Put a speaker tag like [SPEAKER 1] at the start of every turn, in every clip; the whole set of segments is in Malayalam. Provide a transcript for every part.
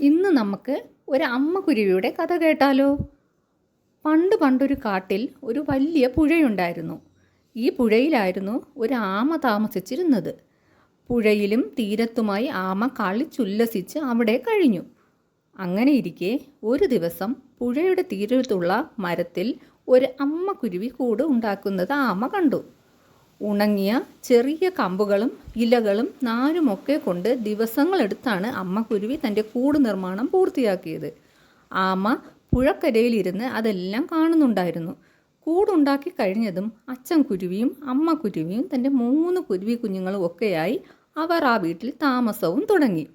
[SPEAKER 1] ഇന്ന് നമുക്ക് ഒരു അമ്മ കുരുവിയുടെ കഥ കേട്ടാലോ? പണ്ട് പണ്ടൊരു കാട്ടിൽ ഒരു വലിയ പുഴയുണ്ടായിരുന്നു. ഈ പുഴയിലായിരുന്നു ഒരു ആമ താമസിച്ചിരുന്നത്. പുഴയിലും തീരത്തുമായി ആമ കളിച്ചുല്ലസിച്ച് അവിടെ കഴിഞ്ഞു. അങ്ങനെ ഇരിക്കെ ഒരു ദിവസം പുഴയുടെ തീരത്തുള്ള മരത്തിൽ ഒരു അമ്മ കുരുവി കൂട് ഉണ്ടാക്കുന്നത് ആമ കണ്ടു. ഉണങ്ങിയ ചെറിയ കമ്പുകളും ഇലകളും നാരുമൊക്കെ കൊണ്ട് ദിവസങ്ങളെടുത്താണ് അമ്മ കുരുവി തന്റെ കൂട് നിർമ്മാണം പൂർത്തിയാക്കിയത്. ആമ പുഴക്കരയിലിരുന്ന് അതെല്ലാം കാണുന്നുണ്ടായിരുന്നു. കൂടുണ്ടാക്കി കഴിഞ്ഞതും അച്ഛൻ കുരുവിയും അമ്മ കുരുവിയും തന്റെ മൂന്ന് കുരുവി കുഞ്ഞുങ്ങളും ഒക്കെയായി അവർ ആ വീട്ടിൽ താമസവും തുടങ്ങി.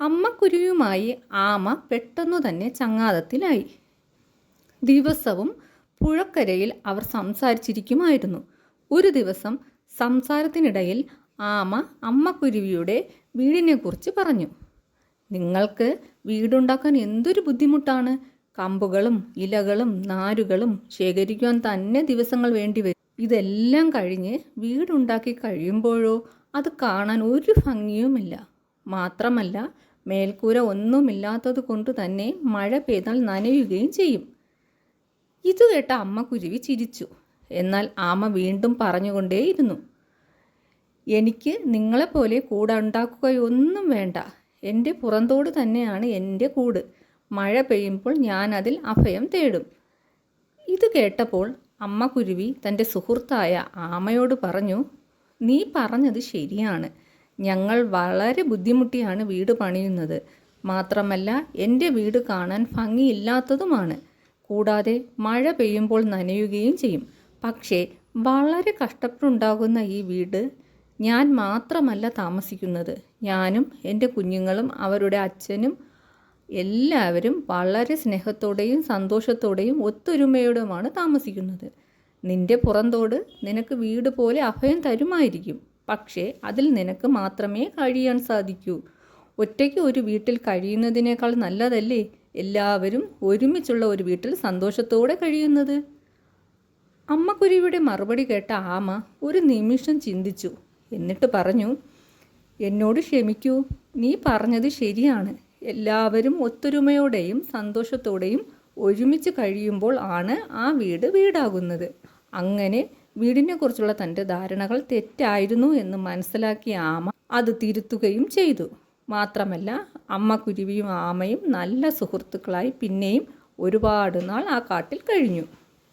[SPEAKER 1] അമ്മ കുരുവിയുമായി ആമ പെട്ടെന്നു തന്നെ ചങ്ങാതത്തിലായി. ദിവസവും പുഴക്കരയിൽ അവർ സംസാരിച്ചിരിക്കുമായിരുന്നു. ഒരു ദിവസം സംസാരത്തിനിടയിൽ ആമ അമ്മക്കുരുവിയുടെ വീടിനെക്കുറിച്ച് പറഞ്ഞു. നിങ്ങൾക്ക് വീടുണ്ടാക്കാൻ എന്തൊരു ബുദ്ധിമുട്ടാണ്? കമ്പുകളും ഇലകളും നാരുകളും ശേഖരിക്കുവാൻ തന്നെ ദിവസങ്ങൾ വേണ്ടിവരും ഇതെല്ലാം കഴിഞ്ഞ് വീടുണ്ടാക്കി കഴിയുമ്പോഴോ അത് കാണാൻ ഒരു ഭംഗിയുമില്ല. മാത്രമല്ല മേൽക്കൂര ഒന്നുമില്ലാത്തത് കൊണ്ട് തന്നെ മഴ പെയ്താൽ നനയുകയും ചെയ്യും. ഇത് കേട്ട അമ്മ ചിരിച്ചു. എന്നാൽ ആമ വീണ്ടും പറഞ്ഞുകൊണ്ടേയിരുന്നു. എനിക്ക് നിങ്ങളെപ്പോലെ കൂടുണ്ടാക്കുകയൊന്നും വേണ്ട. എന്റെ പുറന്തോട് തന്നെയാണ് എന്റെ കൂട്. മഴ പെയ്യുമ്പോൾ ഞാൻ അതിൽ അഭയം തേടും. ഇത് കേട്ടപ്പോൾ അമ്മ കുരുവി തന്റെ സുഹൃത്തായ ആമയോട് പറഞ്ഞു നീ പറഞ്ഞത് ശരിയാണ്. ഞങ്ങൾ വളരെ ബുദ്ധിമുട്ടിയാണ് വീട് പണിയുന്നത്. മാത്രമല്ല എന്റെ വീട് കാണാൻ ഭംഗിയില്ലാത്തതുമാണ്. കൂടാതെ മഴ പെയ്യുമ്പോൾ നനയുകയും ചെയ്യും. പക്ഷേ വളരെ കഷ്ടപ്പെട്ടുണ്ടാകുന്ന ഈ വീട് ഞാൻ മാത്രമല്ല താമസിക്കുന്നത്. ഞാനും എന്റെ കുഞ്ഞുങ്ങളും അവരുടെ അച്ഛനും എല്ലാവരും വളരെ സ്നേഹത്തോടെയും സന്തോഷത്തോടെയും ഒത്തൊരുമയോടുമാണ് താമസിക്കുന്നത്. നിന്റെ പുറന്തോട് നിനക്ക് വീട് പോലെ അഭയം തരുമായിരിക്കും. പക്ഷേ അതിൽ നിനക്ക് മാത്രമേ കഴിയാൻ സാധിക്കൂ. ഒറ്റയ്ക്ക് ഒരു വീട്ടിൽ കഴിയുന്നതിനേക്കാൾ നല്ലതല്ലേ എല്ലാവരും ഒരുമിച്ചുള്ള ഒരു വീട്ടിൽ സന്തോഷത്തോടെ കഴിയുന്നത്? അമ്മക്കുരുവിയുടെ മറുപടി കേട്ട ആമ ഒരു നിമിഷം ചിന്തിച്ചു. എന്നിട്ട് പറഞ്ഞു എന്നോട് ക്ഷമിക്കൂ. നീ പറഞ്ഞത് ശരിയാണ്. എല്ലാവരും ഒത്തൊരുമയോടെയും സന്തോഷത്തോടെയും ഒരുമിച്ച് കഴിയുമ്പോൾ ആണ് ആ വീട് വീടാകുന്നത്. അങ്ങനെ വീടിനെക്കുറിച്ചുള്ള തന്റെ ധാരണകൾ തെറ്റായിരുന്നു എന്ന് മനസ്സിലാക്കിയ ആമ അത് തിരുത്തുകയും ചെയ്തു. മാത്രമല്ല അമ്മ കുരുവിയും ആമയും നല്ല സുഹൃത്തുക്കളായി പിന്നെയും ഒരുപാട് നാൾ ആ കാട്ടിൽ കഴിഞ്ഞു.